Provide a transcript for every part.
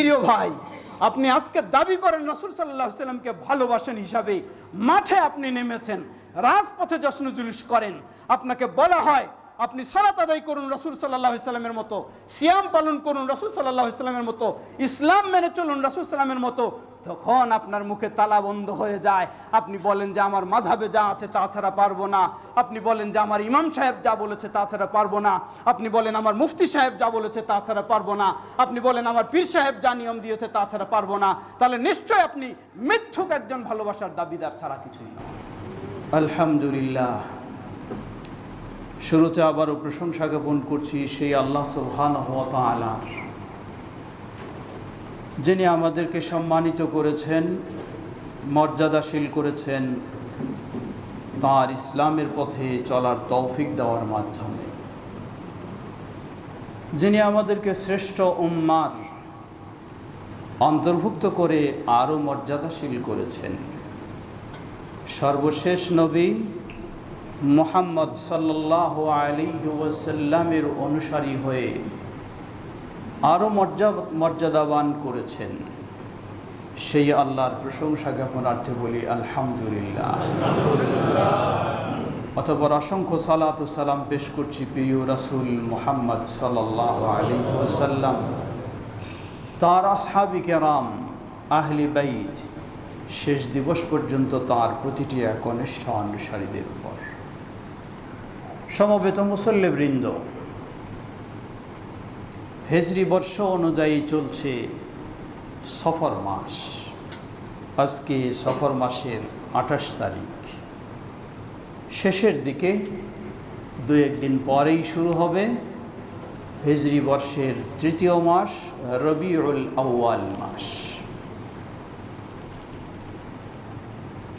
প্রিয় ভাই, আপনি আজকে দাবি করেন রসুল সাল্লাহ সাল্লামকে ভালোবাসেন হিসাবে মাঠে আপনি নেমেছেন, রাজপথে জশ্ন জুলুস করেন। আপনাকে বলা হয় আপনি সালাত আদায় করুন রসুল সাল্লাহ ইসলামের মতো, সিয়াম পালন করুন রসুল সাল্লাহ ইসলামের মতো, ইসলাম মেনে চলুন রসুল সাল্লামের মতো, তখন আপনার মুখে তালা বন্ধ হয়ে যায়। আপনি বলেন যে আমার মাঝাবে যা আছে তাছাড়া পারব না। আপনি বলেন যে আমার ইমাম সাহেব যা বলেছে তাছাড়া পারব না। আপনি বলেন আমার মুফতি সাহেব যা বলেছে তাছাড়া পারব না। আপনি বলেন আমার পীর সাহেব যা নিয়ম দিয়েছে তাছাড়া পারব না। তাহলে নিশ্চয় আপনি মিথ্যুক একজন ভালোবাসার দাবিদার ছাড়া কিছুই না। আলহামদুলিল্লাহ। শুরুতে আবারও প্রশংসা জ্ঞাপন করছি সেই আল্লাহ সুবহান আলার যিনি আমাদেরকে সম্মানিত করেছেন, মর্যাদাশীল করেছেন, তার ইসলামের পথে চলার তৌফিক দেওয়ার মাধ্যমে। যিনি আমাদেরকে শ্রেষ্ঠ উম্মার অন্তর্ভুক্ত করে আরও মর্যাদাশীল করেছেন। সর্বশেষ নবী মোহাম্মদ সাল্লাহ আলী ওয়াসাল্লামের অনুসারী হয়ে আরও মর্যাদা মর্যাদাবান করেছেন। সেই আল্লাহর প্রশংসা জ্ঞাপনার্থে বলি, আলহামদুলিল্লাহ। অতপর অসংখ্য সালাত সালাম পেশ করছি প্রিয় রাসুল মোহাম্মদ সাল্লাহ আলী ওয়াসাল্লাম। তার আসহাবি কেরাম, আহলি বাইত, শেষ দিবস পর্যন্ত তার প্রতিটি একনিষ্ঠ অনুসারীদের সমবেত মুসল্লিবৃন্দ, হেজরি বর্ষ অনুযায়ী চলছে সফর মাস। আজকে সফর মাসের আঠাশ তারিখ। শেষের দিকে দু একদিন পরেই শুরু হবে হিজরি বর্ষের তৃতীয় মাস, রবিউল আউয়াল মাস।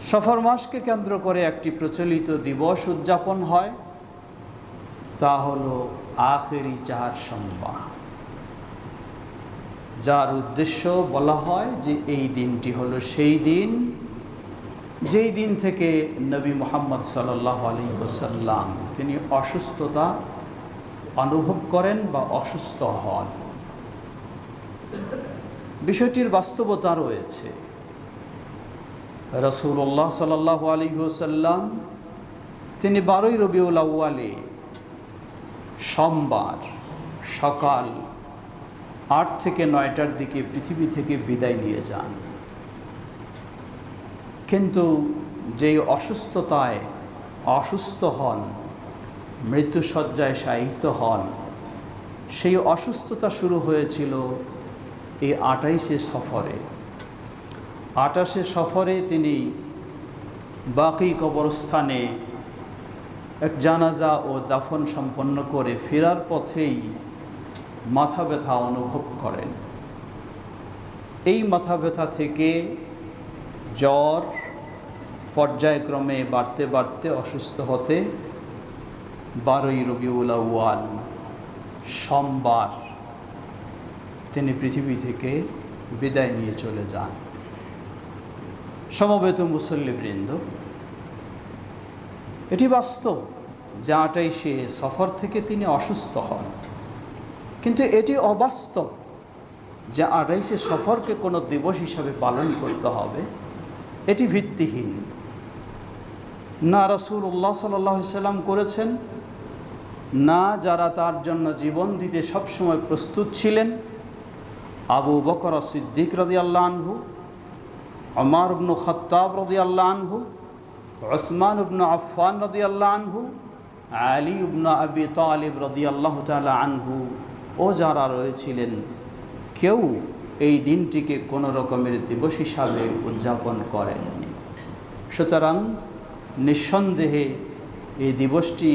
সফর মাসকে কেন্দ্র করে একটি প্রচলিত দিবস উদযাপন হয়। তা হল আখেরি চার সম্বা যার উদ্দেশ্য বলা হয় যে এই দিনটি হলো সেই দিন, যেই দিন থেকে নবী মোহাম্মদ সাল্লাহ আলী ওসাল্লাম তিনি অসুস্থতা অনুভব করেন বা অসুস্থ হন। বিষয়টির বাস্তবতা রয়েছে। রসুল্লাহ সাল্লাহ আলী ওসাল্লাম তিনি বারোই রবিউল আউ্য়ালে সোমবার সকাল আট থেকে নয়টার দিকে পৃথিবী থেকে বিদায় নিয়ে যান। কিন্তু যেই অসুস্থতায় অসুস্থ হন মৃত্যুসজ্জায় শায়িত হন, সেই অসুস্থতা শুরু হয়েছিল এই আটাইশে সফরে। আটাশে সফরে তিনি বাকি কবরস্থানে এক জানাজা ও দাফন সম্পন্ন করে ফেরার পথেই মাথা ব্যথা অনুভব করেন। এই মাথা ব্যথা থেকে জ্বর পর্যায়ক্রমে বাড়তে বাড়তে অসুস্থ হতে বারোই রবিউল আউয়াল সোমবার তিনি পৃথিবী থেকে বিদায় নিয়ে চলে যান। সমবেত মুসল্লিবৃন্দ এটি বাস্তব, যে আটাইশে সফর থেকে তিনি অসুস্থ হন। কিন্তু এটি অবাস্তব, যে আটাইশে সফরকে কোনো দিবস হিসাবে পালন করতে হবে, এটি ভিত্তিহীন। না রসুল উল্লাহ সাল্লাম করেছেন, না যারা তার জন্য জীবন দিতে সবসময় প্রস্তুত ছিলেন, আবু বকর সিদ্দিক রদি আল্লাহ আনহু অমার খত্তাব রদি আল্লাহ আনহু ওসমান উবনু আফান রদি আল্লাহ আনহু, আলী উবনু আবি তালিব রদি আল্লাহ তালা আনহু ও যারা রয়েছিলেন, কেউ এই দিনটিকে কোনো রকমের দিবস হিসাবে উদযাপন করেননি। সুতরাং নিঃসন্দেহে এই দিবসটি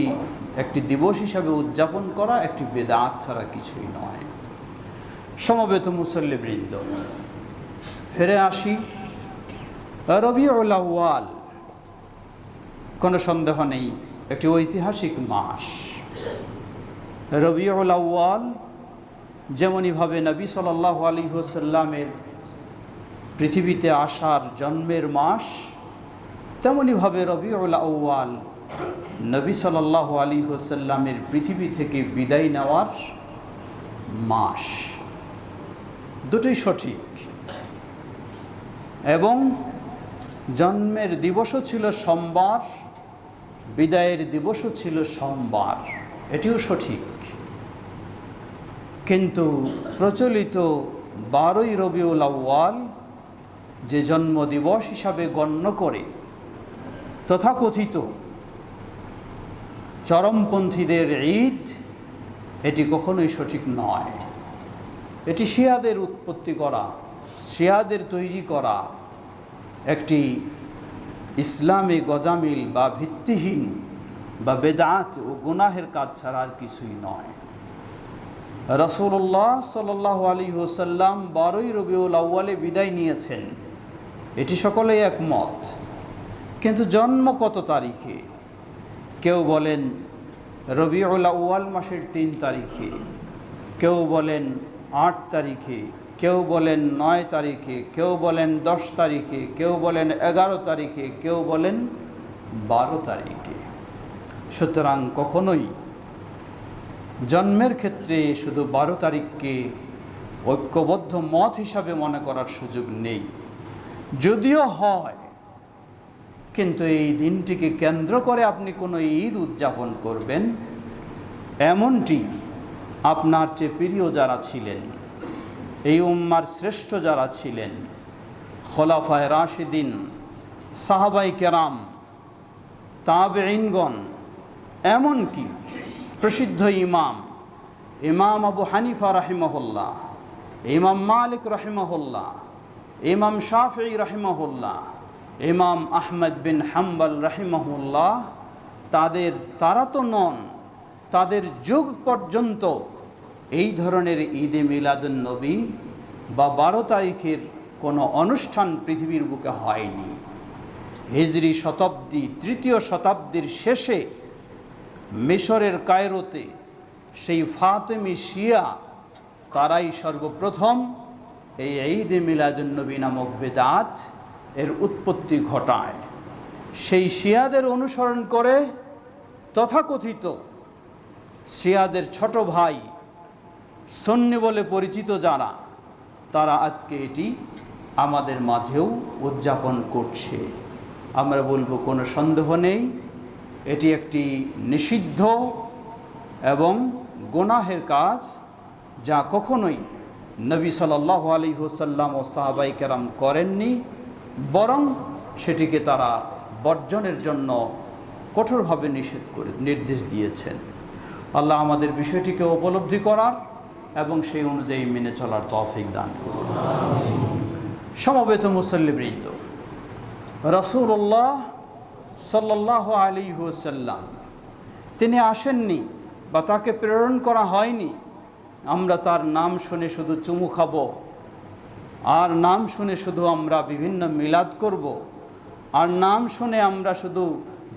একটি দিবস হিসাবে উদযাপন করা একটি বেদাত ছাড়া কিছুই নয়। সমবেত মুসল্লিবৃন্দ ফিরে আসি। রবিউল আউয়াল কোনো সন্দেহ নেই, একটি ঐতিহাসিক মাস। রবিউল আউয়াল যেমনইভাবে নবী সাল্লাহ আলী হোসাল্লামের পৃথিবীতে আসার জন্মের মাস, তেমনইভাবে রবিউল আউয়াল নবী সাল্লাহ আলী হোসাল্লামের পৃথিবী থেকে বিদায় নেওয়ার মাস। দুটোই সঠিক। এবং জন্মের দিবসও ছিল সোমবার বিদায়ের দিবসও ছিল সোমবার। এটিও সঠিক। কিন্তু প্রচলিত বারোই রবিউল আউ্য়াল যে জন্মদিবস হিসাবে গণ্য করে, তথাকথিত চরমপন্থীদের ঈদ, এটি কখনোই সঠিক নয়। এটি শিয়াদের উৎপত্তি করা, শিয়াদের তৈরি করা একটি ইসলামী গজামিল বা ভিত্তিহীন বা বেদাত ও গুনাহের কাজ ছাড়া আর কিছুই নয়। রসুল্লাহ সাল্লাহ আলী ওসাল্লাম বারোই রবিউল আউ্য়ালে বিদায় নিয়েছেন। এটি সকলেই একমত। কিন্তু জন্ম কত তারিখে? কেউ বলেন রবিউল আউ্য়াল মাসের তিন তারিখে। কেউ বলেন আট তারিখে। কেউ বলেন নয় তারিখে, কেউ বলেন দশ তারিখে, কেউ বলেন এগারো তারিখে, কেউ বলেন বারো তারিখে। সুতরাং কখনোই জন্মের ক্ষেত্রে শুধু বারো তারিখকে ঐক্যবদ্ধ মত হিসাবে মনে করার সুযোগ নেই। যদিও হয়, কিন্তু এই দিনটিকে কেন্দ্র করে আপনি কোনো ঈদ উদযাপন করবেন, এমনটি আপনার চেয়ে প্রিয় যারা ছিলেন। এই উম্মার শ্রেষ্ঠ যারা ছিলেন, খোলাফায় রাশিদিন সাহাবাই কেরাম তাবে ইনগণ এমনকি প্রসিদ্ধ ইমাম ইমাম আবু হানিফা রাহিমহল্লা ইমাম মালিক রাহিমহল্লা ইমাম শাফি রাহিমহল্লা ইমাম আহমদ বিন হাম্বল রাহিমহুল্লাহ, তাদের তারা তো নন, তাদের যুগ পর্যন্ত এই ধরনের ঈদে মিলাদুন্নবী বা বারো তারিখের কোনো অনুষ্ঠান পৃথিবীর বুকে হয়নি। হিজরি শতাব্দী, তৃতীয় শতাব্দীর শেষে মিশরের কায়রোতে সেই ফাতেমি শিয়া, তারাই সর্বপ্রথম এই ঈদে মিলাদুন্নবী নামক বেদাত এর উৎপত্তি ঘটায়। সেই শিয়াদের অনুসরণ করে তথাকথিত শিয়াদের ছোট ভাই সন্নি বলে পরিচিত যারা, তারা আজকে এটি আমাদের মাঝেও উদযাপন করছে। আমরা বলব, কোনো সন্দেহ নেই, এটি একটি নিষিদ্ধ এবং গোনাহের কাজ যা কখনোই নবী সাল্লাহ আলী হুসাল্লাম ও সাহাবাই কেরাম করেননি, বরং সেটিকে তারা বর্জনের জন্য কঠোরভাবে নিষেধ করে, নির্দেশ দিয়েছেন। আল্লাহ আমাদের বিষয়টিকে উপলব্ধি করার এবং সেই অনুযায়ী মেনে চলার তৌফিক দান করুন। সমবেত মুসল্লিবৃন্দ রসুল্লাহ সাল্লাহ আলী হুসাল্লাম তিনি আসেননি বা তাকে প্রেরণ করা হয়নি। আমরা তার নাম শুনে শুধু চুমু খাব, আর নাম শুনে শুধু আমরা বিভিন্ন মিলাদ করব, আর নাম শুনে আমরা শুধু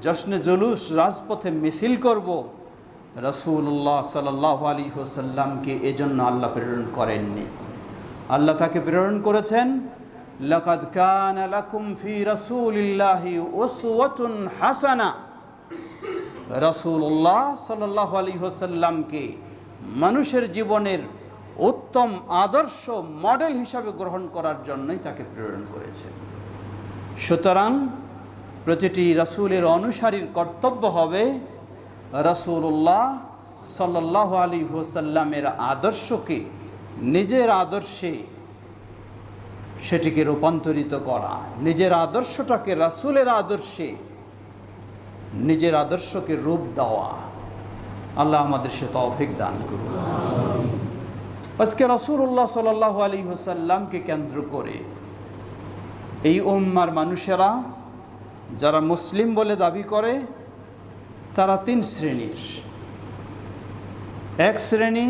জশ্নে জলুস রাজপথে মিছিল করব রসুল্লাহ সাল্লাহ আলী হোসাল্লামকে এজন্য আল্লাহ প্রেরণ করেননি। আল্লাহ তাকে প্রেরণ করেছেন, লকাদ কান লাকুম ফি রসুলিল্লাহি উসওয়াতুন হাসানা। রসুল্লাহ সাল্লাহ আলী হোসাল্লামকে মানুষের জীবনের উত্তম আদর্শ মডেল হিসাবে গ্রহণ করার জন্যই তাকে প্রেরণ করেছেন সুতরাং প্রতিটি রাসুলের অনুসারীর কর্তব্য হবে রসুল্লাহ সাল্লাহ আলী হোসাল্লামের আদর্শকে, নিজের আদর্শে সেটিকে রূপান্তরিত করা, নিজের আদর্শটাকে রাসুলের আদর্শে, নিজের আদর্শকে রূপ দেওয়া। আল্লাহ আমাদের সে তৌফিক দান করুন। আজকে রসুল্লাহ সাল্লাহ আলী হোসাল্লামকে কেন্দ্র করে এই উম্মার মানুষেরা, যারা মুসলিম বলে দাবি করে তারা তিন শ্রেণির। এক শ্রেণি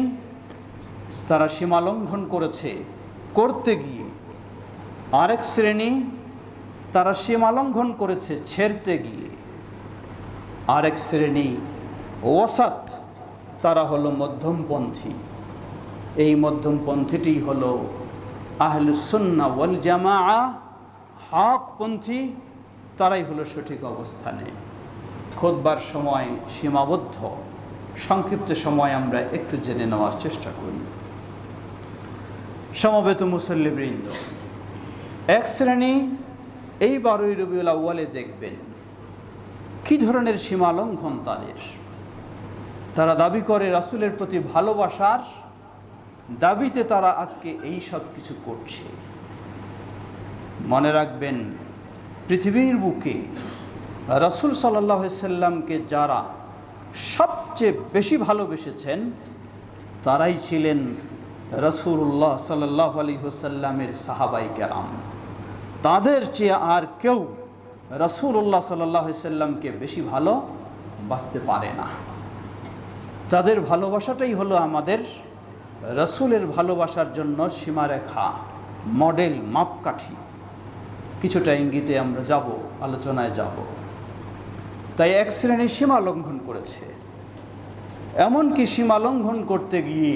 তারা সীমালঙ্ঘন করেছে করতে গিয়ে। আরেক শ্রেণি তারা সীমালঙ্ঘন করেছে ছেড়তে গিয়ে। আরেক শ্রেণি ওয়াসাত তারা হলো মধ্যমপন্থী। এই মধ্যমপন্থীটি হলো আহলুসন্না ওয়াল জামা হকপন্থী তারাই হলো সঠিক অবস্থানে। খোদবার সময় সীমাবদ্ধ। সংক্ষিপ্ত সময় আমরা একটু জেনে নেওয়ার চেষ্টা করি। সমবেত মুসল্লিবৃন্দ, এক শ্রেণি এই বারোই রবিউল আউ্বালে দেখবেন কি ধরনের সীমালঙ্ঘন তাদের। তারা দাবি করে রাসূলের প্রতি ভালোবাসার দাবিতে তারা আজকে এই সব কিছু করছে। মনে রাখবেন, পৃথিবীর বুকে রাসূল সাল্লাহ সাল্লামকে যারা সবচেয়ে বেশি ভালোবেসেছেন, তারাই ছিলেন রসুল্লাহ সাল্লাহ আলী হুসাল্লামের সাহাবাই কেরাম। তাদের চেয়ে আর কেউ রসুল্লাহ সাল্লাহ সাল্লামকে বেশি ভালো বাঁচতে পারে না। তাদের ভালোবাসাটাই হলো আমাদের রসুলের ভালোবাসার জন্য সীমারেখা, মডেল, মাপকাঠি। কিছুটা ইঙ্গিতে আমরা যাব, আলোচনায় যাব। তাই এক শ্রেণির সীমা লঙ্ঘন করেছে। এমনকি সীমা লঙ্ঘন করতে গিয়ে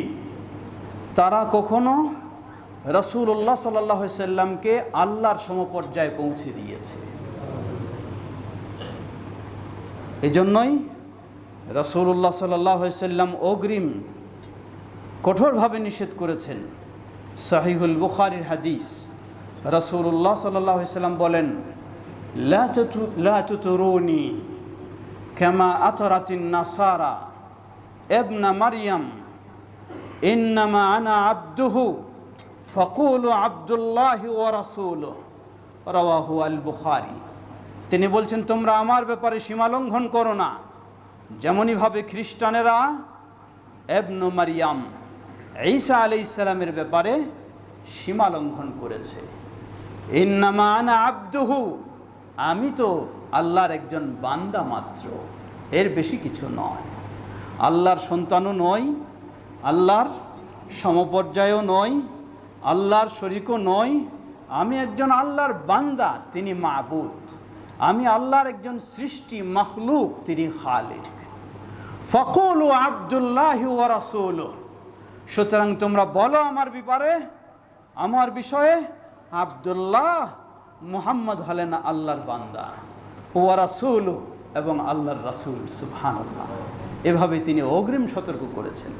তারা কখনো রসুল্লাহ সাল্লাহ সাল্লামকে আল্লাহর সমপর্যায়ে পৌঁছে দিয়েছে। এই এজন্যই রসুল্লাহ সাল্লাহ সাল্লাম অগ্রিম কঠোরভাবে নিষেধ করেছেন। সাহিহুল বুখারির হাদিস রসুল্লাহ সাল্লাহ সাল্লাম বলেন লাতুরুনি কেমা আতরাতিন নাসারা এবনা মারিয়াম ইন্নামা আনা আব্দুহু ফকুল আবদুল্লাহ ও রাসুল রওয়াহু আল বুখারি তিনি বলছেন, তোমরা আমার ব্যাপারে সীমালঙ্ঘন করো না। যেমনইভাবে খ্রিস্টানেরা এবনু মারিয়াম ঈসা আলি ইসলামের ব্যাপারে সীমালঙ্ঘন করেছে। ইন্নামা আনা আব্দুহু আমি তো আল্লাহর একজন বান্দা মাত্র। এর বেশি কিছু নয়। আল্লাহর সন্তানও নয়, আল্লাহর সমপর্যায়ও নয়, আল্লাহর শরিকও নয়। আমি একজন আল্লাহর বান্দা, তিনি মাবুদ। আমি আল্লাহর একজন সৃষ্টি মখলুক, তিনি খালিক। ফকুল ও আবদুল্লাহ রাসুল সুতরাং তোমরা বলো আমার ব্যাপারে, আমার বিষয়ে আবদুল্লাহ মুহাম্মদ হলেন আল্লাহর বান্দা। ও রাসুল এবং আল্লাহর রাসুল, সুবহানাল্লাহ। এভাবে তিনি অগ্রিম সতর্ক করেছেন।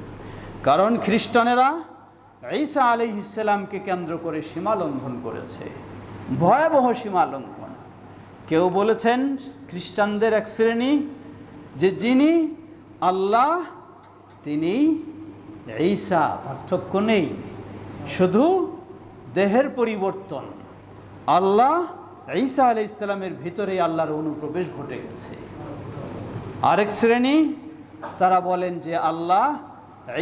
কারণ খ্রিস্টানেরা ঈসা আলি ইসলামকে কেন্দ্র করে সীমা লঙ্ঘন করেছে। ভয়াবহ সীমা লঙ্ঘন। কেউ বলেছেন খ্রিস্টানদের এক শ্রেণি, যে যিনি আল্লাহ, তিনি ঈসা, পার্থক্য নেই। শুধু দেহের পরিবর্তন। আল্লাহ ঈসা আলি ইসলামের ভিতরে আল্লাহর অনুপ্রবেশ ঘটে গেছে। আরেক শ্রেণি, তারা বলেন যে আল্লাহ,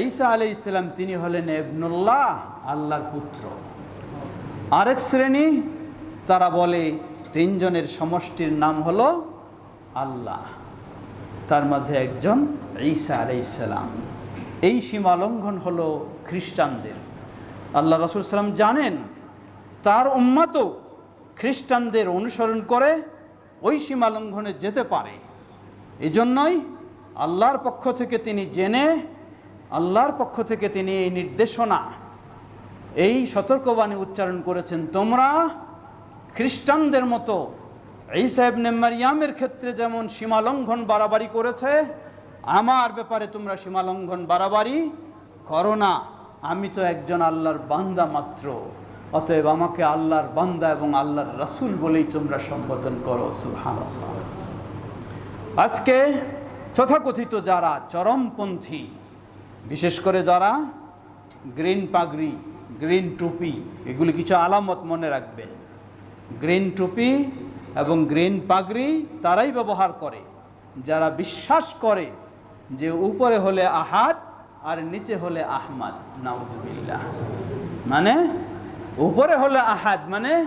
ঈসা আলি ইসলাম তিনি হলেন এবনুল্লাহ আল্লাহর পুত্র। আরেক শ্রেণি, তারা বলে তিনজনের সমষ্টির নাম হলো আল্লাহ, তার মাঝে একজন ঈসা আলি ইসলাম এই সীমা লঙ্ঘন হলো খ্রিস্টানদের। আল্লাহ রসুল সাল্লাম জানেন, তার উম্মাত খ্রিস্টানদের অনুসরণ করে ওই সীমা লঙ্ঘনে যেতে পারে। এজন্যই আল্লাহর পক্ষ থেকে তিনি জেনে, আল্লাহর পক্ষ থেকে তিনি এই নির্দেশনা, এই সতর্কবাণী উচ্চারণ করেছেন, তোমরা খ্রিস্টানদের মতো এই সাহেব মারিয়ামের ক্ষেত্রে যেমন সীমালঙ্ঘন বাড়াবাড়ি করেছে, আমার ব্যাপারে তোমরা সীমালঙ্ঘন বাড়াবাড়ি করো না। আমি তো একজন আল্লাহর বান্দা মাত্র। অতএব আমাকে আল্লাহর বান্দা এবং আল্লাহর রাসূল বলেই তোমরা সম্বোধন করো, সুবহানাল্লাহ। আজকে তথাকথিত যারা চরমপন্থী, বিশেষ করে যারা গ্রিন পাগড়ি, গ্রিন টুপি, এগুলি কিছু আলামত মনে রাখবেন। গ্রিন টুপি এবং গ্রিন পাগড়ি তারাই ব্যবহার করে। যারা বিশ্বাস করে যে উপরে হলে আহাদ আর নিচে হলে আহমাদ, নাউজুবিল্লাহ। মানে উপরে হলে আহাদ মানে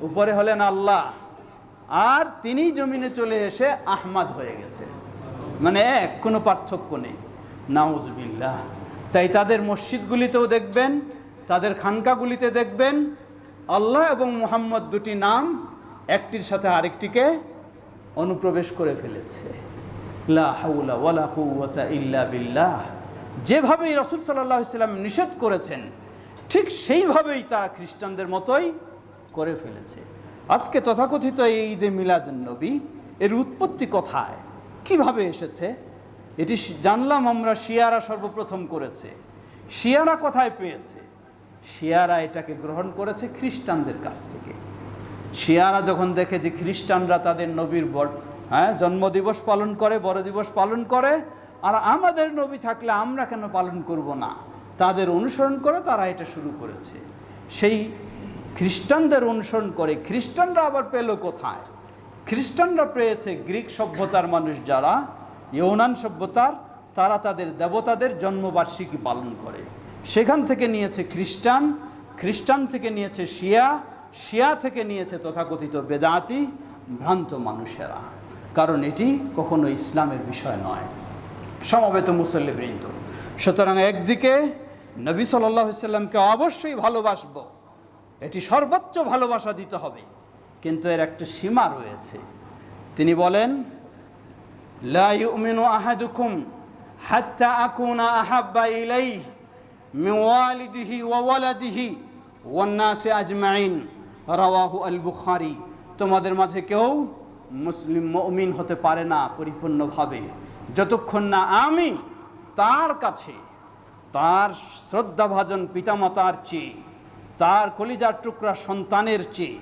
উপরে হলেন আল্লাহ। আর তিনি জমিনে চলে এসে আহমাদ হয়ে গেছে। মানে এক, কোনো পার্থক্য নেই। নাউজবিল্লাহ। তাই তাদের মসজিদগুলিতেও দেখবেন, তাদের খানকাগুলিতে দেখবেন, আল্লাহ এবং মোহাম্মদ দুটি নাম একটির সাথে আরেকটিকে অনুপ্রবেশ করে ফেলেছে। ইল্লা বিল্লাহ। যেভাবেই রসুল সাল্লাহ ইসলাম নিষেধ করেছেন ঠিক সেইভাবেই তারা খ্রিস্টানদের মতোই করে ফেলেছে। আজকে তথাকথিত এই ঈদে মিলাদুন্নবী এর উৎপত্তি কোথায়? কীভাবে এসেছে? এটি জানলাম আমরা শিয়ারা সর্বপ্রথম করেছে। শিয়ারা কোথায় পেয়েছে? শিয়ারা এটাকে গ্রহণ করেছে খ্রিস্টানদের কাছ থেকে। শিয়ারা যখন দেখে যে খ্রিস্টানরা তাদের নবীর বড় হ্যাঁ জন্মদিবস পালন করে বড় দিবস পালন করে, আর আমাদের নবী থাকলে আমরা কেন পালন করব না? তাদের অনুসরণ করে তারা এটা শুরু করেছে। সেই খ্রিস্টানদের অনুসরণ করে, খ্রিস্টানরা আবার পেল কোথায়? খ্রিস্টানরা পেয়েছে গ্রিক সভ্যতার মানুষ যারা, ইউনান সভ্যতার, তারা তাদের দেবতাদের জন্মবার্ষিকী পালন করে। সেখান থেকে নিয়েছে খ্রিস্টান খ্রিস্টান থেকে নিয়েছে শিয়া শিয়া থেকে নিয়েছে তথাকথিত বেদাতি, ভ্রান্ত মানুষেরা। কারণ এটি কখনো ইসলামের বিষয় নয়। সমবেত মুসল্লিবৃন্দ সুতরাং একদিকে নবী সাল্লামকে অবশ্যই ভালোবাসবো। এটি সর্বোচ্চ ভালোবাসা দিতে হবে। কিন্তু এর একটা সীমা রয়েছে। তিনি বলেন আজমাইন। রাওয়াহু আল বুখারী তোমাদের মাঝে কেউ মুসলিম মমিন হতে পারে না পরিপূর্ণভাবে। যতক্ষণ না আমি তার কাছে তার শ্রদ্ধাভাজন পিতামাতার চেয়ে, তার কলিজার টুকরা সন্তানের চেয়ে,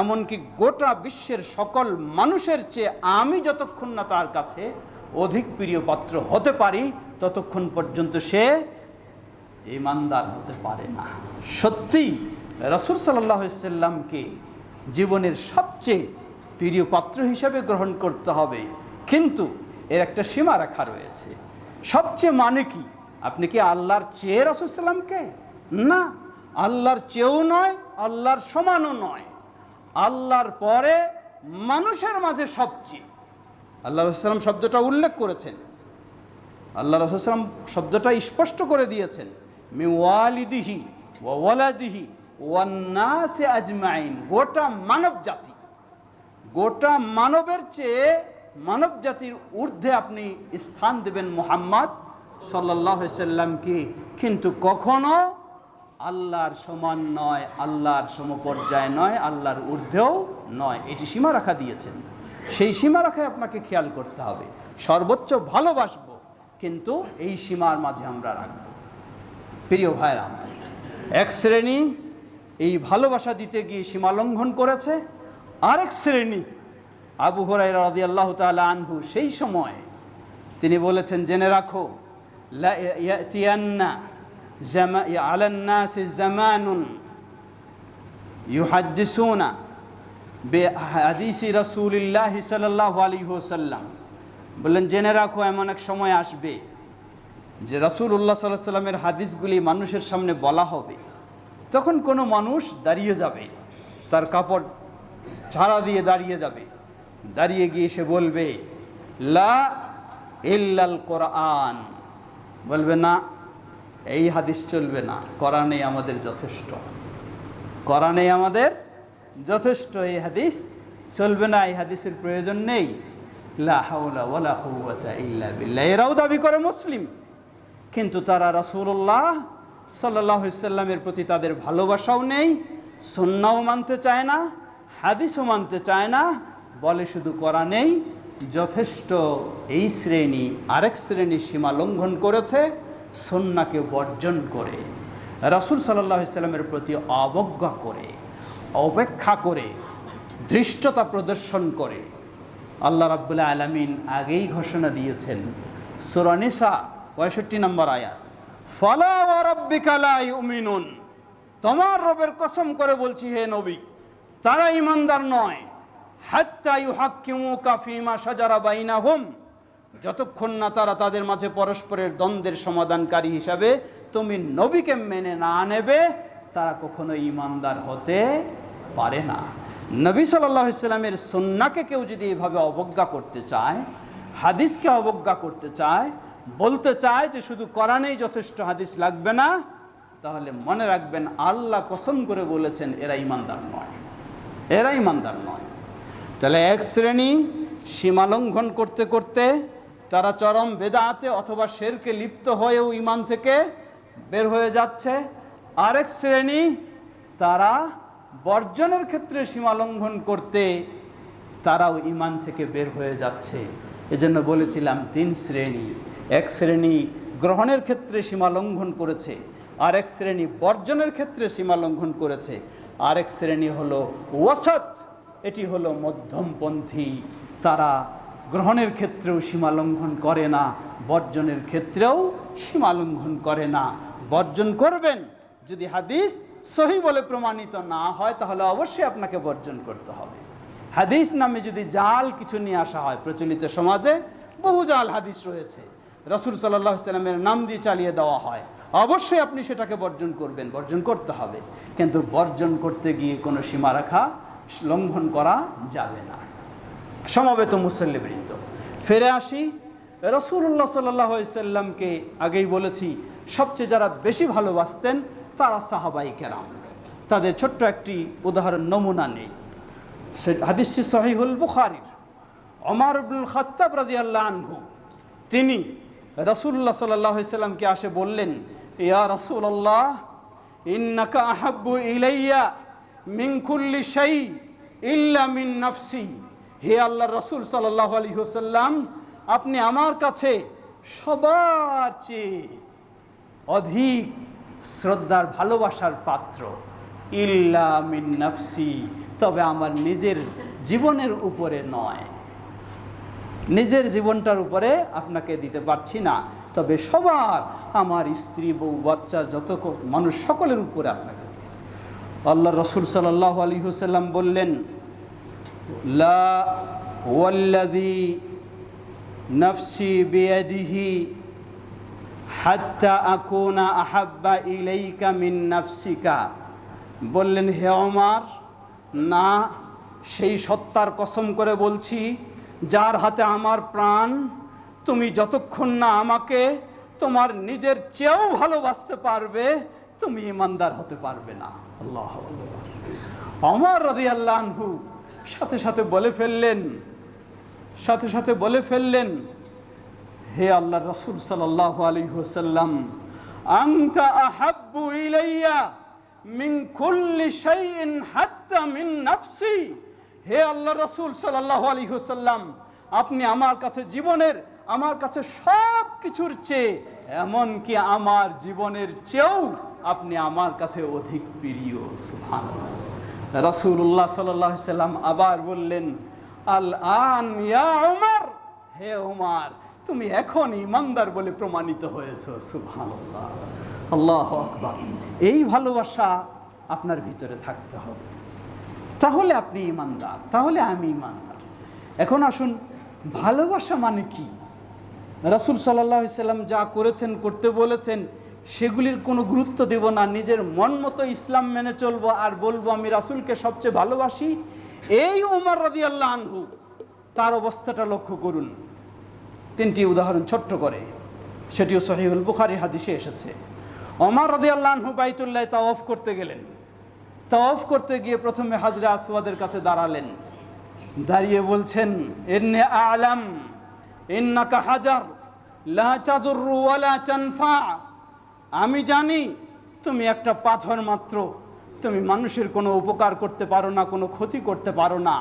এমনকি গোটা বিশ্বের সকল মানুষের চেয়ে আমি যতক্ষণ না তার কাছে অধিক প্রিয় পাত্র হতে পারি, ততক্ষণ পর্যন্ত সে ইমানদার হতে পারে না। সত্যি, রাসুল সাল্লাহ সাল্লামকে জীবনের সবচেয়ে প্রিয় পাত্র হিসেবে গ্রহণ করতে হবে। কিন্তু এর একটা সীমা রাখা রয়েছে। সবচেয়ে মানে কি? আপনি কি আল্লাহর চেয়ে রাসুল সাল্লামকে? না, আল্লাহর চেয়েও নয়, আল্লাহর সমানও নয়। আল্লাহর পরে মানুষের মাঝে সবচেয়ে। আল্লাহ রসুলাম শব্দটা উল্লেখ করেছেন। আল্লাহ রসুলাম শব্দটা স্পষ্ট করে দিয়েছেন। মি ওয়ালিদিহি ওয়ালাদিহি ওয়ান্নাসে আজমাইন, গোটা মানব জাতি। গোটা মানবের চেয়ে মানব জাতির ঊর্ধ্বে আপনি স্থান দেবেন মোহাম্মদ সাল্লাহ সাল্লামকে কিন্তু কখনো আল্লাহর সমান নয়, আল্লাহর সমপর্যায় নয়, আল্লাহর ঊর্ধ্বেও নয়। এটি সীমা রাখা দিয়েছেন। সেই সীমা রাখায় আপনাকে খেয়াল করতে হবে। সর্বোচ্চ ভালোবাসবো, কিন্তু এই সীমার মাঝে আমরা রাখব। প্রিয় ভাইরা এক শ্রেণি এই ভালোবাসা দিতে গিয়ে সীমা লঙ্ঘন করেছে। আরেক শ্রেণি, আবু হরাই রাদি আল্লাহ তালা আনহু, সেই সময় তিনি বলেছেন, জেনে রাখো লা ইয়াতিয়ান্না জামা আলান্নাসি জামানুন ইউহাদ্দিসুনা বে হাদিসি রসুলিল্লাহ সাল্লাহ আলী সাল্লাম বললেন, জেনে রাখো, এমন এক সময় আসবে যে রসুল্লাহ সাল্লাহ সাল্লামের হাদিসগুলি মানুষের সামনে বলা হবে। তখন কোনো মানুষ দাঁড়িয়ে যাবে, তার কাপড় ছাড়া দিয়ে দাঁড়িয়ে যাবে। দাঁড়িয়ে গিয়ে সে বলবে, লা ইল্লাল কোরআন। বলবে, না, এই হাদিস চলবে না। কোরআনে আমাদের যথেষ্ট। কোরআনে আমাদের যথেষ্ট। এই হাদিস চলবে না, এই হাদিসের প্রয়োজন নেই। ইল্লা এরাও দাবি করে মুসলিম। কিন্তু তারা রাসূলুল্লাহ সাল্লাহ প্রতি তাদের ভালোবাসাও নেই সন্নাও মানতে চায় না, হাদিসও মানতে চায় না। বলে শুধু করা নেই যথেষ্ট এই শ্রেণি আরেক শ্রেণির সীমা লঙ্ঘন করেছে, সন্নাকে বর্জন করে, রাসুল সাল্লাহ সাল্লামের প্রতি অবজ্ঞা করে, অপেক্ষা করে, ধৃষ্টতা প্রদর্শন করে। আল্লাহ রাব্বুল্লাহ আলমিন আগেই ঘোষণা দিয়েছেন সুরানিসা পঁয়ষট্টি নম্বর আয়াত, ফলা তোমার রবের কসম করে বলছি, হে নবী, তারা ইমানদার নয়। যতক্ষণ না তারা তাদের মাঝে পরস্পরের দ্বন্দ্বের সমাধানকারী হিসাবে তুমি নবীকে মেনে না নেবে, তারা কখনো ইমানদার হতে পারে না। নবী সাল্লাহ ইসলামের সন্নাকে কেউ যদি এভাবে অবজ্ঞা করতে চায়, হাদিসকে অবজ্ঞা করতে চায়, বলতে চায় যে শুধু কোরআনেই যথেষ্ট হাদিস লাগবে না, তাহলে মনে রাখবেন আল্লাহ কসম করে বলেছেন, এরা ইমানদার নয়। এরা ইমানদার নয়। তাহলে এক শ্রেণি সীমালঙ্ঘন করতে করতে তারা চরম বেদাতে অথবা শেরকে লিপ্ত হয়েও ইমান থেকে বের হয়ে যাচ্ছে। আরেক শ্রেণি তারা বর্জনের ক্ষেত্রে সীমালঙ্ঘন করতে তারাও ইমান থেকে বের হয়ে যাচ্ছে। এজন্য বলেছিলাম তিন শ্রেণি। এক শ্রেণি গ্রহণের ক্ষেত্রে সীমা লঙ্ঘন করেছে, আরেক শ্রেণি বর্জনের ক্ষেত্রে সীমা লঙ্ঘন করেছে, আরেক শ্রেণি হলো ওয়াসত। এটি হলো মধ্যমপন্থী। তারা গ্রহণের ক্ষেত্রেও সীমা লঙ্ঘন করে না, বর্জনের ক্ষেত্রেও সীমা লঙ্ঘন করে না। বর্জন করবেন, যদি হাদিস সহি বলে প্রমাণিত না হয়, তাহলে অবশ্যই আপনাকে বর্জন করতে হবে। হাদিস নামে যদি জাল কিছু নিয়ে আসা হয়, প্রচলিত সমাজে বহু জাল হাদিস রয়েছে। রসুল সাল্লাহ সাল্লামের নাম দিয়ে চালিয়ে দেওয়া হয়। অবশ্যই আপনি সেটাকে বর্জন করবেন, বর্জন করতে হবে। কিন্তু বর্জন করতে গিয়ে কোনো সীমারেখা লঙ্ঘন করা যাবে না। সমবেত মুসল্লিবৃন্দ ফিরে আসি। রসুল্লাহ সাল্লাহ সাল্লামকে আগেই বলেছি, সবচেয়ে যারা বেশি ভালোবাসতেন তারা সাহাবাই কেরাম। তাদের ছোট্ট একটি উদাহরণ, নমুনা নেই। সে হাদিসটি সহিহুল বুখারির। অমর আব্দুল খত্তাব রাজি আনহু, তিনি রসুল্লাহ সাল্লাহ সাল্লামকে আসে বললেন, ইয়া রসুল আল্লাহ ইন্নাকা আহাব্বু ইলাইয়া মিন কুল্লি শাই ইল্লা মিন নফসি। হে আল্লাহ রসুল সাল্লাহ আলী হুসাল্লাম আপনি আমার কাছে সবার চেয়ে অধিক শ্রদ্ধার, ভালোবাসার পাত্র। ইল্লা মিন নফসি। তবে আমার নিজের জীবনের উপরে নয়। নিজের জীবনটার উপরে আপনাকে দিতে পারছি না। তবে সবার, আমার স্ত্রী, বউ, বাচ্চা, যত মানুষ, সকলের উপরে আপনাকে আল্লাহ রসুল সাল্লাহ আলী হুসাল্লাম বললেন, লা ওয়াল্লাদি নফসি বিয়াদিহি হাত্তা আকুনা আহাব্বা ইলাইকা মিন নাফসিকা। বললেন, হে অমার না, সেই সত্তার কসম করে বলছি, যার হাতে আমার প্রাণ, তুমি যতক্ষণ না আমাকে তোমার নিজের চেয়েও ভালোবাসতে পারবে তুমি ইমানদার হতে পারবে না। আল্লাহ আমার রাদি আল্লাহু সাথে সাথে বলে ফেললেন, সাথে সাথে বলে ফেললেন, হে আল্লাহ রসুল সাল্লাহ আলী হুসাল্লাম আংতা আহাব্বু ইলাইয়া মিন কুল্লি শাইইন হাত্তা মিন নাফসি। হে আল্লাহ রসুল সাল্লাহ আলী হুসাল্লাম আপনি আমার কাছে জীবনের, আমার কাছে সব কিছুর চেয়ে, এমনকি আমার জীবনের চেয়েও আপনি আমার কাছে অধিক প্রিয় সুহান রসুল্লাহ সাল্লাহ সাল্লাম আবার বললেন আল আন উমর। হে উমার, তুমি এখন ইমানদার বলে প্রমাণিত হয়েছ, সুবহানাল্লাহ। আল্লাহ আকবার। এই ভালোবাসা আপনার ভিতরে থাকতে হবে। তাহলে আপনি ইমানদার, তাহলে আমি ইমানদার। এখন আসুন, ভালোবাসা মানে কি? রাসুল সাল্লাহ সাল্লাম যা করেছেন, করতে বলেছেন সেগুলির কোনো গুরুত্ব দেব না। নিজের মন মতো ইসলাম মেনে চলবো আর বলব, আমি রাসুলকে সবচেয়ে ভালোবাসি। এই উমর রদি আল্লাহ আনহু তার অবস্থাটা লক্ষ্য করুন। তিনটি উদাহরণ ছোট্ট করে। সেটিও সহিউল বুখারি হাদিসে এসেছে। অমর রদি আল্লাহ আনহু বাইতুল্লাহ অফ করতে গেলেন। তা অফ করতে গিয়ে প্রথমে হাজরা আসওয়াদের কাছে দাঁড়ালেন। দাঁড়িয়ে বলছেন এন্নে আলাম, ইন্নাকা হাজার, লা চাদুরু ওয়ালা চানফা আমি জানি তুমি একটা পাথর মাত্র। তুমি মানুষের কোনো উপকার করতে পারো না, কোনো ক্ষতি করতে পারো না।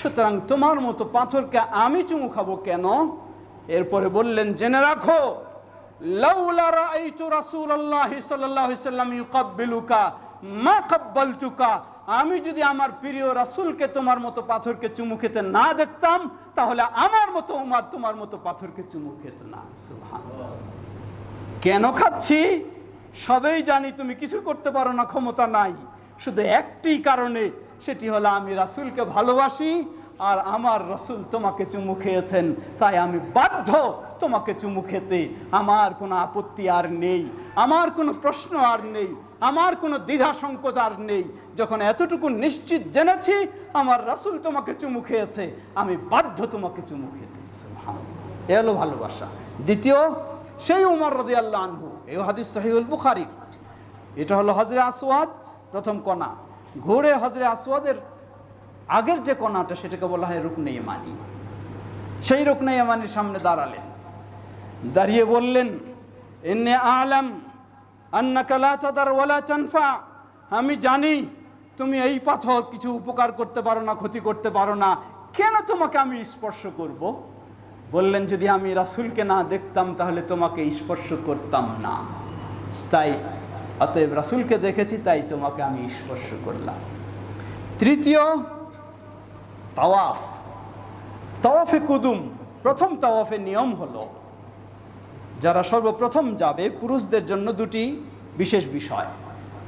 সুতরাং তোমার মতো পাথরকে আমি চুমু খাব কেন? এরপরে বললেন, জেনে রাখো আমি যদি আমার প্রিয় রাসুলকে তোমার মতো পাথরকে চুমু খেতে না দেখতাম, তাহলে আমার মতো উমার তোমার মতো পাথরকে চুমু খেত না। কেন খাচ্ছি? সবেই জানি তুমি কিছু করতে পারো না, ক্ষমতা নাই। শুধু একটি কারণে, সেটি হলো আমি রাসূলকে ভালোবাসি আর আমার রসুল তোমাকে চুমু খেয়েছেন। তাই আমি বাধ্য তোমাকে চুমু খেতে। আমার কোনো আপত্তি আর নেই, আমার কোনো প্রশ্ন আর নেই, আমার কোনো দ্বিধা সংকোচ আর নেই। যখন এতটুকু নিশ্চিত জেনেছি, আমার রাসূল তোমাকে চুমু খেয়েছে, আমি বাধ্য তোমাকে চুমু খেতে। এ হলো ভালোবাসা। দ্বিতীয় সেই উমর রদি আল্লাহ আনহু। এই হাদিস সহিউল বুখারি। এটা হলো হজরে আসওয়াদ প্রথম কণা। ঘুরে হজরে আসওয়াদের আগের যে কণাটা, সেটাকে বলা হয় রুকনে ইমানি সেই রুকনে ইমানির সামনে দাঁড়ালেন। দাঁড়িয়ে বললেন এনে আলাম আন্না কালা চাদার ওয়ালা চানফা আমি জানি তুমি এই পাথর কিছু উপকার করতে পারো না, ক্ষতি করতে পারো না। কেন তোমাকে আমি স্পর্শ করব? বললেন, যদি আমি রাসূলকে না দেখতাম, তাহলে তোমাকে স্পর্শ করতাম না। তাই, অতএব রাসুলকে দেখেছি, তাই তোমাকে আমি স্পর্শ করলাম। তৃতীয়, তাওয়াফ। তাওয়াফে কুদুম। প্রথম তাওয়াফের নিয়ম হলো, যারা সর্বপ্রথম যাবে, পুরুষদের জন্য দুটি বিশেষ বিষয়।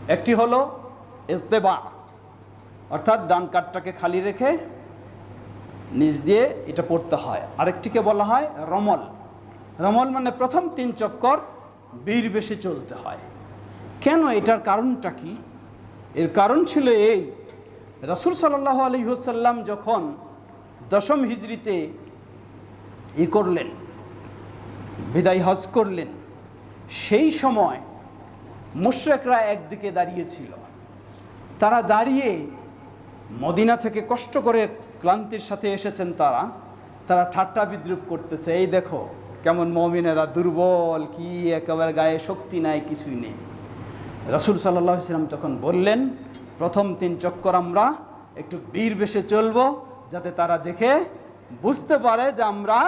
একটি হলো ইস্তেবা অর্থাৎ ডান কাঠটাকে খালি রেখে নিচ দিয়ে এটা পড়তে হয়। আরেকটিকে বলা হয় রমল। রমল মানে প্রথম তিন চক্কর বীর বেশি চলতে হয়। কেন? এটার কারণটা কি? এর কারণ ছিল এই, রাসুল সাল্লাহ আলহিহসাল্লাম যখন দশম হিজড়িতে ই করলেন, বিদায় হজ করলেন, সেই সময় মুশরেকরা একদিকে দাঁড়িয়েছিল তারা দাঁড়িয়ে মদিনা থেকে কষ্ট করে ক্লান্তির সাথে এসেছেন তারা। তারা ঠাট্টা বিদ্রুপ করতেছে। এই দেখো, কেমন মমিনেরা দুর্বল, কি একেবারে গায়ে শক্তি নাই, কিছুই নেই। রাসুল সাল্লাহ ইসলাম তখন বললেন, প্রথম তিন চক্কর আমরা একটু বীর বেশে চলবো, যাতে তারা দেখে, বুঝতে পারে যে আমরা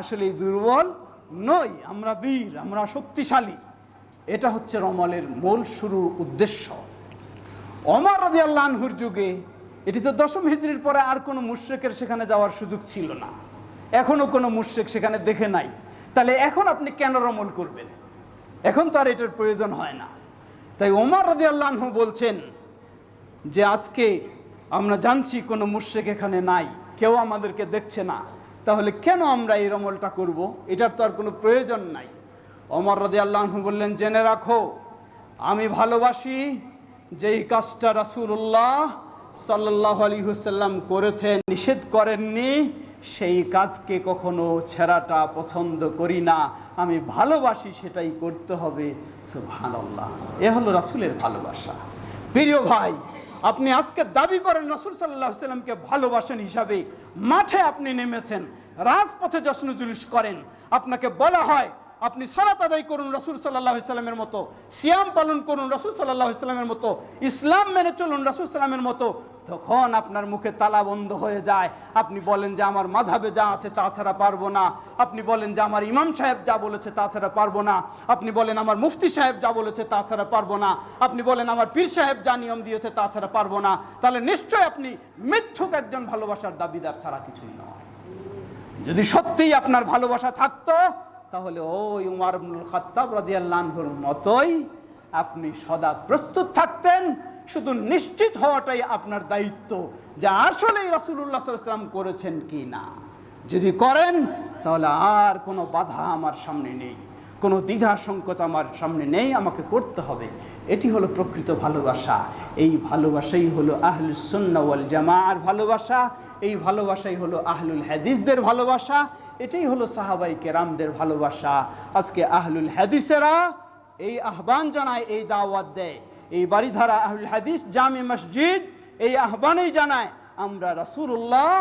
আসলে দুর্বল নই, আমরা বীর, আমরা শক্তিশালী। এটা হচ্ছে রমলের মূল শুরু উদ্দেশ্য। অমর রদি যুগে এটি তো দশম হিজড়ির পরে আর কোনো মুশ্রেকের সেখানে যাওয়ার সুযোগ ছিল না। এখনও কোনো মুশ্রেক সেখানে দেখে নাই। তাহলে এখন আপনি কেন রমল করবেন? এখন তো আর এটার প্রয়োজন হয় না। তাই ওমর রদি আল্লাহ বলছেন যে, আজকে আমরা জানছি কোনো মুশ্রেক এখানে নাই, কেউ আমাদেরকে দেখছে না। তাহলে কেন আমরা এই রমলটা করব? এটার তো আর কোনো প্রয়োজন নাই। অমর রদি আল্লাহ বললেন, জেনে রাখো, আমি ভালোবাসি যেই কাজটা রাসুল্লাহ সাল্লাহ আলী হুসাল্লাম করেছেন নিষেধ করেননি, সেই কাজকে কখনো ছেঁড়াটা পছন্দ করি না। আমি ভালোবাসি, সেটাই করতে হবে। সুবহানাল্লাহ। এ হলো রাসুলের ভালোবাসা। প্রিয় ভাই, আপনি আজকে দাবি করেন রসুল সাল্লাহ সাল্লামকে ভালোবাসেন হিসাবে। মাঠে আপনি নেমেছেন, রাজপথে জশ্ন জুলুস করেন। আপনাকে বলা হয় আপনি সালাত আদায় করুন রসুল সাল্লাহ ইসলামের মতো, সিয়াম পালন করুন রসুল সাল্লাহ ইসলামের মতো, ইসলাম মেনে চলুন রসুল সাল্লামের মতো, তখন আপনার মুখে তালা বন্ধ হয়ে যায়। আপনি বলেন যে আমার মাঝাবে যা আছে তাছাড়া পারব না। আপনি বলেন যে আমার ইমাম সাহেব যা বলেছে তাছাড়া পারব না। আপনি বলেন আমার মুফতি সাহেব যা বলেছে তাছাড়া পারব না। আপনি বলেন আমার পীর সাহেব যা নিয়ম দিয়েছে তাছাড়া পারব না। তাহলে নিশ্চয় আপনি মিথ্যুক একজন ভালোবাসার দাবিদার ছাড়া কিছুই নয়। যদি সত্যিই আপনার ভালোবাসা থাকতো তাহলে ওই উমার আব্দুল খাত্তাব রাদিয়াল্লাহুর মতোই আপনি সদা প্রস্তুত থাকতেন, শুধু নিশ্চিত হওয়াটাই আপনার দায়িত্ব যে আসলেই রাসুল্লাহ সাল্লাম করেছেন কি না যদি করেন, তাহলে আর কোনো বাধা আমার সামনে নেই। কোনো দ্বিধা সংকোচ আমার সামনে নেই, আমাকে করতে হবে। এটি হলো প্রকৃত ভালোবাসা। এই ভালোবাসাই হলো আহলুল সুন্নাওয়াল জামার ভালোবাসা। এই ভালোবাসাই হলো আহলুল হাদিসদের ভালোবাসা। এটাই হলো সাহাবাই কেরামদের ভালোবাসা। আজকে আহলুল হাদিসেরা এই আহ্বান জানায়, এই দাওয়াত দেয়। এই বাড়িধারা আহলুল হাদিস, জামে মসজিদ, এই আহ্বানেই জানায়, আমরা রাসূলুল্লাহ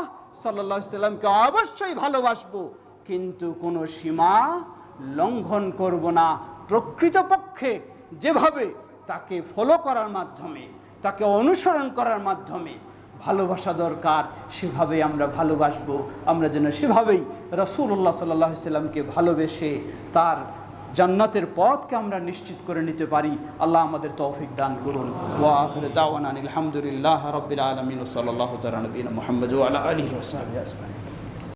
সাল্লাহ সাল্লামকে অবশ্যই ভালোবাসবো। কিন্তু কোনো সীমা লঙ্ঘন করব না। প্রকৃতপক্ষে যেভাবে তাকে ফলো করার মাধ্যমে, তাকে অনুসরণ করার মাধ্যমে ভালোবাসা দরকার, সেভাবে আমরা ভালোবাসবো। আমরা যেন সেভাবেই রসুল্লাহ সাল্লাহ সাল্লামকে ভালোবেসে তার জান্নাতের পথকে আমরা নিশ্চিত করে নিতে পারি। আল্লাহ আমাদের তৌফিক দান করুন। দাওয়ানা আলহামদুলিল্লাহ তাআলা নবিয়িনা মুহাম্মদ ওয়া আলা